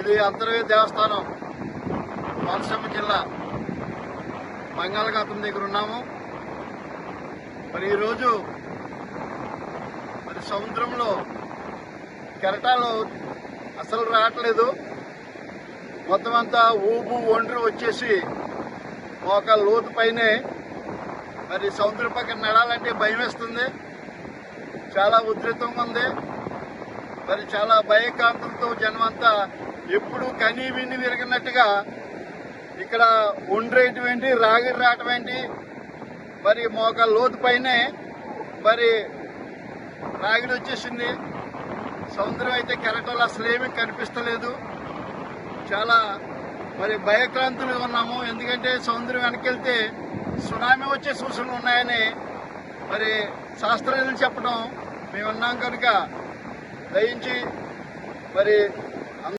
ఇది అంతర్వేది దేవస్థానం కోనసీమ జిల్లా. బంగాళాఖాతం దగ్గర ఉన్నాము. మరి ఈరోజు మరి సముద్రంలో కెరటాలు అసలు రావట్లేదు. మొత్తం అంతా ఊపు ఒండ్రు వచ్చేసి ఒక లోతు పైనే మరి సముద్రం పక్కన నడాలంటే భయం వేస్తుంది. చాలా ఉధృతంగా ఉంది. మరి చాలా భయకాంతంతో జనం అంతా ఎప్పుడు కనీ విని ఇక్కడ ఒండ్రేయటం రాగిరి రావటం ఏంటి మరి మోక లోతు పైనే మరి రాగిడి వచ్చేసింది. సముద్రం అయితే కెరటలు అసలు ఏమీ కనిపిస్తలేదు. చాలా మరి భయక్రాంతులుగా ఉన్నాము. ఎందుకంటే సముద్రం వెనకెళ్తే సునామీ వచ్చే సూచనలు ఉన్నాయని మరి శాస్త్రజ్ఞులు చెప్పడం మేము ఉన్నాం కనుక దయించి మరి